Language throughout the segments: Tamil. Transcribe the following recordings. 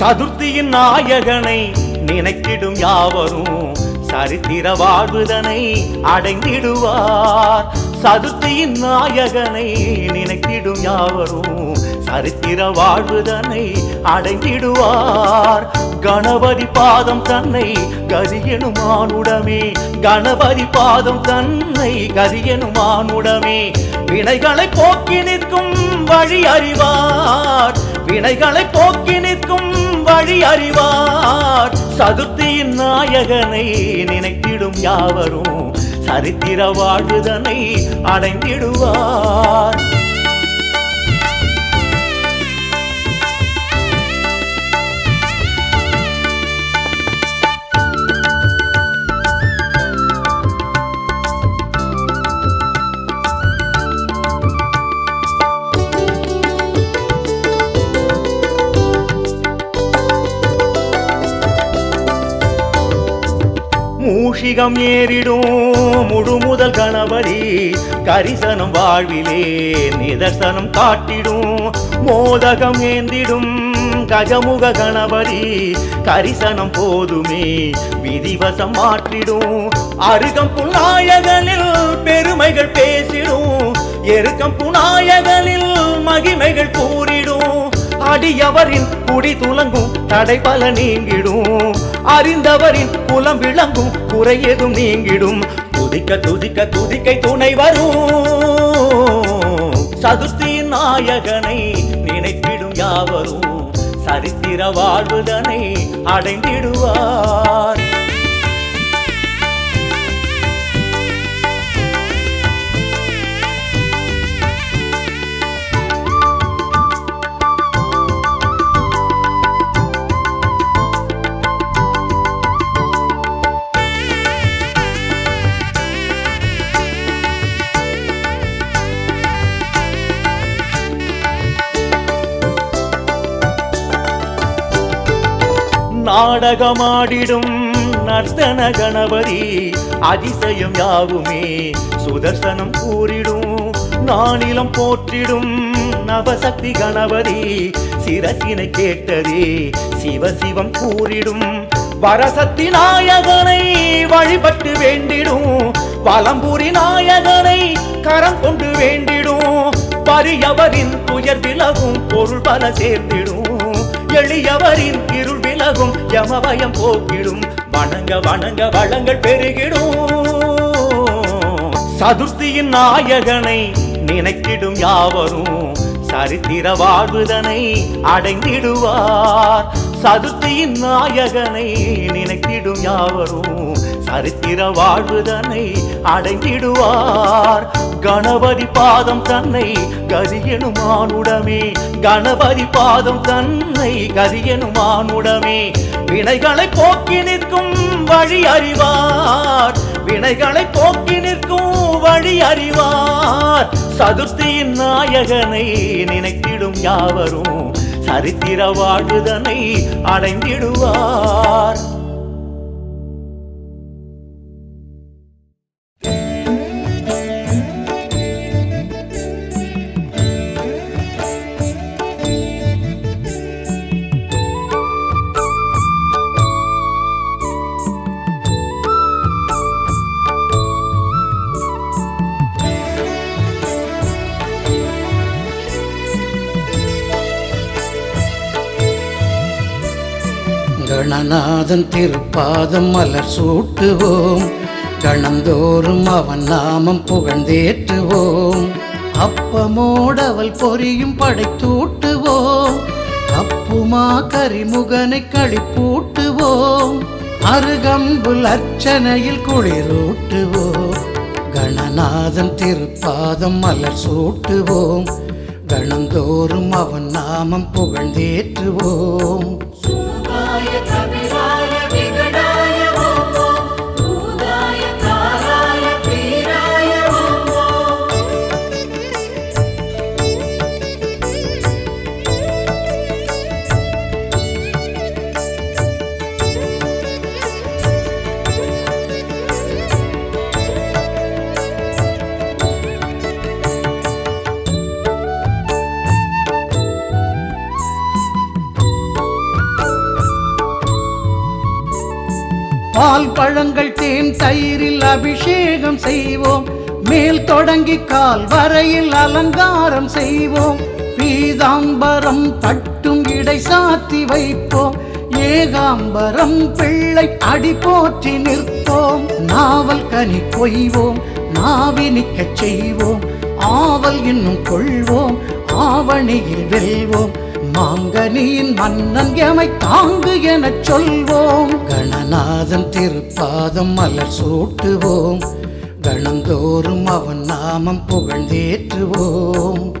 சதுர்த்தியின் நாயகனை நினைத்திடும் யாவரும் சரித்திர வாழ்வுதனை அடைந்திடுவார். சதுர்த்தியின் நாயகனை நினைத்திடும் யாவரும் சரித்திர வாழ்வுதனை அடைந்திடுவார். கணபதி பாதம் தன்னை கதியனுமானுடமே கணபதி பாதம் தன்னை கதியனுமானுடமே வினைகளை போக்கி நிற்கும் வழி அறிவார். வினைகளை போக்கி நிற்கும் வழி அறிவார். சதுர்த்தியின் நாயகனை நினைத்திடும் யாவரும் சரித்திர வாழ்வுதனை அடைந்திடுவார். மூஷிகம் ஏறிடும். முழு முதல் கணபதி கரிசனம் வாழ்விலே நிதர்சனம் காட்டிடும். மோதகம் ஏந்திடும். கஜமுக கணபதி கரிசனம் போதுமே விதிவசம் மாற்றிடும். அருகம் புநாயகனில் பெருமைகள் பேசிடும். எருக்கம் புநாயகனில் மகிமைகள் கூறிடும். அடியவரின் குடி துலங்கும் தடை பல நீங்கிடும். அறிந்தவரின் குலம் விளங்கும் குறை எதும் நீங்கிடும். துதிக்க துதிக்க துதிக்கை துணை வரும். சதுர்த்தியின் நாயகனை நினைத்திடும் யாவரும். சரித்திர வாழ்வுதனை அடைந்திடுவார். நாடகமாடிடும் நர்த்தன கணபதி. அதிசயம் யாவுமே சுதர்சனம் கூறிடும் நானிலம் போற்றிடும் நவசக்தி கணபதி. சிரசினை கேட்டதே சிவசிவம் கூறிடும். வரசக்தி நாயகனை வழிபட்டு வேண்டிடும். பழம்புரி நாயகனை கரம் கொண்டு வேண்டிடும். பரியவரின் துயர் விலகும் பொருள் பல சேர்ந்திடும் எளியவரின் இருள் விலகும் யமபயம் போக்கிடும் வணங்க வணங்க வளங்கள் பெருகிடும். சதுர்த்தியின் நாயகனை நினைத்திடும் யாவரும் சரித்திர வாழ்வுதனை அடைந்திடுவார். சதுர்த்தியின் நாயகனை நினைத்திடும் யாவரும் சரித்திர வாழ்வுதனை அடைந்திடுவார். கணபதி பாதம் தன்னை கதியனுமானுடமே கணபதி பாதம் தன்னை கதியனுமானுடமே வினைகளை போக்கி நிற்கும் வழி அறிவார். வினைகளை போக்கி நிற்கும் வழி அறிவார். சதுர்த்தியின் நாயகனை நினைத்திடும் யாவரும் சரித்திர வாழ்வுதனை அடைந்திடுவார். கணநாதன் திருப்பாதம் மலர் சூட்டுவோம். கணந்தோறும் அவன் நாமம் புகழ்ந்தேற்றுவோம். அப்பமோடவள் பொரியும் படைத்தூட்டுவோம். அப்புமா கரிமுகனை கழிப்பூட்டுவோம் அருகம்புல் அர்ச்சனையில் குளிரூட்டுவோம். கணநாதன் திருப்பாதம் மலர் சூட்டுவோம். கணந்தோறும் அவன் நாமம் புகழ்ந்தேற்றுவோம். நாங்கள் தேன் தயிரில் அபிஷேகம் செய்வோம். மேல் தொடங்கி கால் வரையில் அலங்காரம் செய்வோம். பீதாம்பரம் பட்டும் இடை சாத்தி வைப்போம். ஏகாம்பரம் பிள்ளை அடி போற்றி நிற்போம். நாவல் கனி கொய்வோம் நாவினிக்கச் செய்வோம். ஆவல் இன்னும் கொள்வோம் ஆவணியில் வெல்வோம். மாங்கனியின் மன்னன் எமை தாங்கு எனச் சொல்வோம். கணநாதன் திருப்பாதம் மலர் சூட்டுவோம். கணந்தோறும் அவன் நாமம் புகழ்ந்தேற்றுவோம்.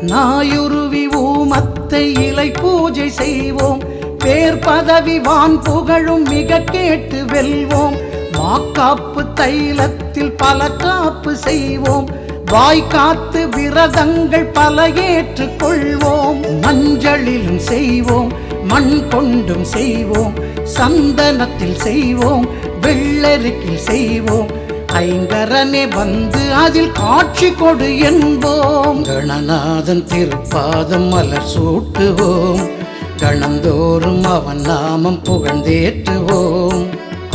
நாயுருவி ஊமத்தை இலை பூஜை செய்வோம். பேர் பதவி வான் புகழும் மிக கேட்டு வெல்வோம். வாக்காப்பு தைலத்தில் பல காப்பு செய்வோம். வாய்காத்து விரதங்கள் பல ஏற்றுக் கொள்வோம். மஞ்சளிலும் செய்வோம் மண் கொண்டும் செய்வோம். சந்தனத்தில் செய்வோம் வெள்ளரிக்கில் செய்வோம். ஐங்கரனே வந்து அதில் காட்சி கொடு என்போம். கணநாதன் திருப்பாதம் மலர் சூட்டுவோம். கணந்தோறும் அவன் நாமம் புகழ்ந்தேற்றுவோம்.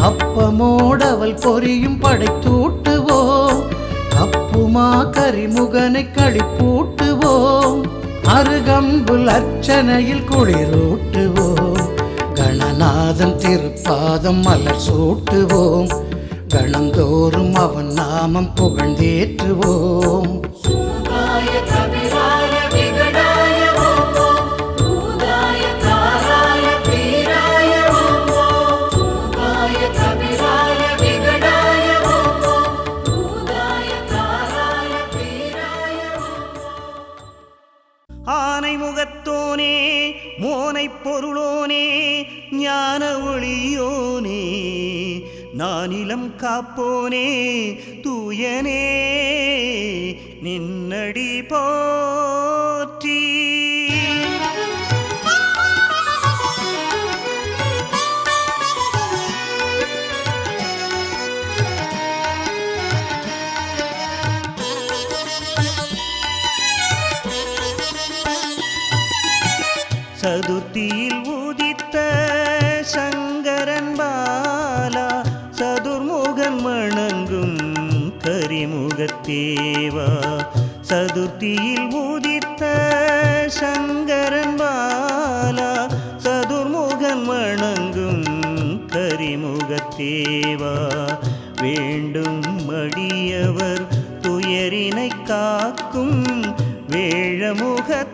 அப்பமோடவள் பொரியும் படைத்தூட்டுவோம். அப்புமா கரிமுகனை கழிப்பூட்டுவோம். அருகம்புல் அர்ச்சனையில் குளிரூட்டுவோம். கணநாதன் திருப்பாதம் மலர் சூட்டுவோம். கணந்தோறும் அவன் நாமம் புகழ்ந்தேற்றுவோம். நானிலம் கரிமுகத்தேவா சதுர்த்தியில் உதித்த சங்கரன் பாலா சதுர்முகன் வணங்கும் கரிமுகத்தேவா வேண்டும் மடியவர் துயரினை காக்கும் வேழமுகத்தவனே.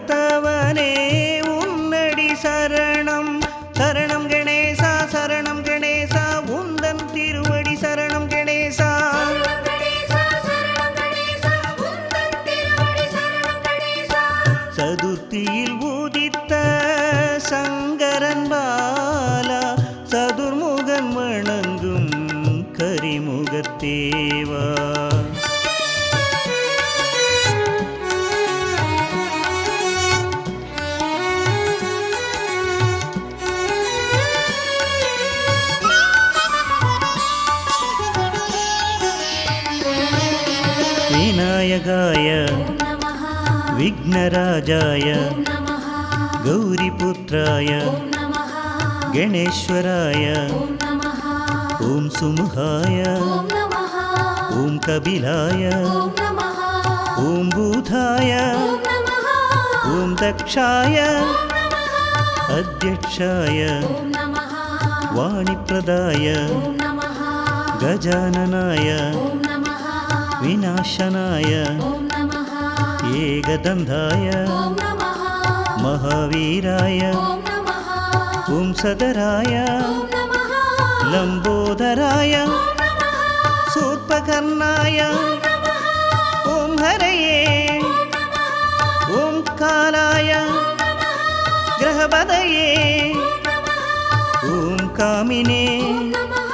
மகன் வணங்கும் கரிமுகத்தேவா விநாயகாய விக்னராஜாய ஓம் நமः ॐ सुमहाय ॐ कबिलाय ॐ बुधाय ॐ दक्षाय अध्यक्षाय वाणिप्रदाय गजाननाय विनाशनाय एकदन्धाय महावीराय ॐ सदराय லம்போதராய ஓம் நமः சூர்பகர்ணாய ஓம் நமः ஓம் ஹரயே ஓம் காலாய கிரகபதயே காமினே நமः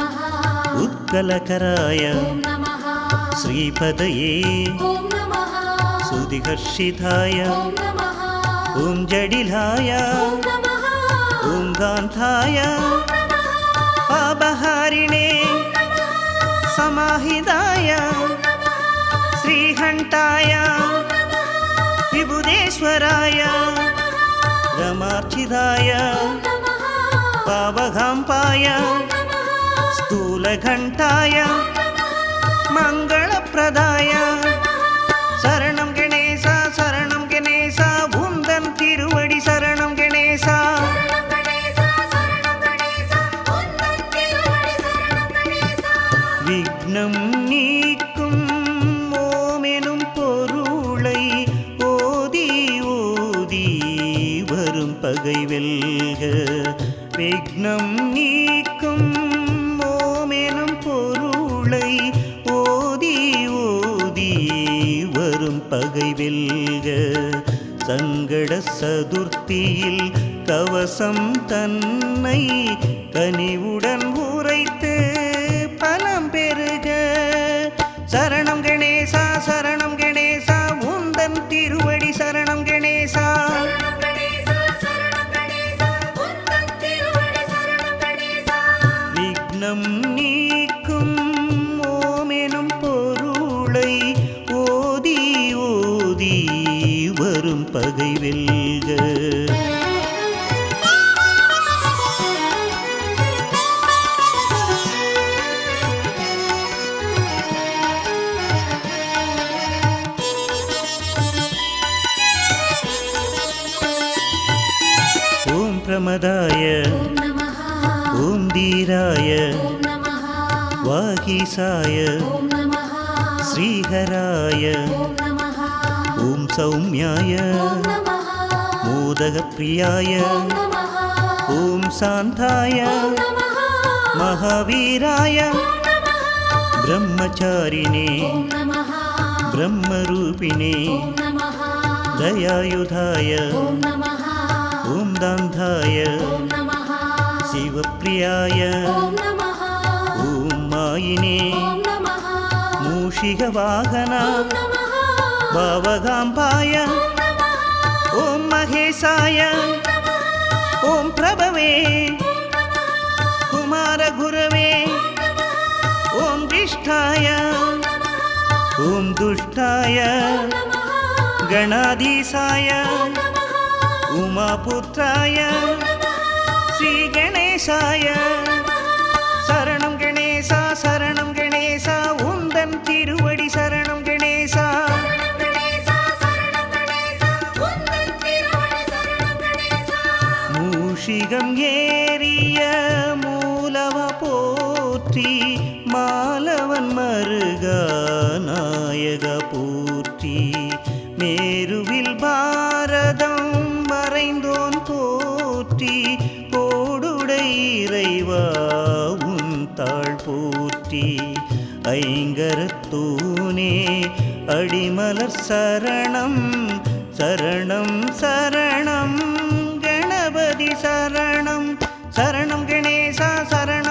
கிருதினே ஓம் நமः வீதபயாய ஓம் நமः ஓம் கதினே ஓம் நமः ஓம் சக்ரிணே ஓம் நமः ஓம் ஸ்ரீதாய மங்களப்பிரதாய. சரணம் கணேசா சரணம் கணேசா உந்தன் திருவடி சரணம் கணேசா. விக்னம் நீக்கும் ஓமெனும் பொருளை ஓதி ஓதி வரும் பகை வெல்க. விக்னம் நீக்கும் வெல்க. சங்கட சதுர்த்தியில் கவசம் தன்னை கனிவுடன் உரைத்து பலம் பெருக சரணம் கணேசா சரணம் கணேசா உந்தன் திருவடி சரணம் கணேசா. சரணம் ईशाय श्रीहराय ॐ सौम्याय मोदकप्रियाय ॐ शान्ताय महावीराय ब्रह्मचारिणे ब्रह्मरूपिणे दयायुधाय ॐ दान्धाय शिवप्रियाय मायिने ஓம் நமः मूषिकवाहना ஓம் நமः भावगाम्बाय ॐ महेशाय ॐ प्रभवे कुमारगुरवे ॐ विष्ठाय ॐ दुष्टाय गणाधीशाय उमापुत्राय श्रीगणेशाय அடிமலர் சரணம் சரணம் சரணம். கணபதி சரணம் சரணம் கணேசா சரணம்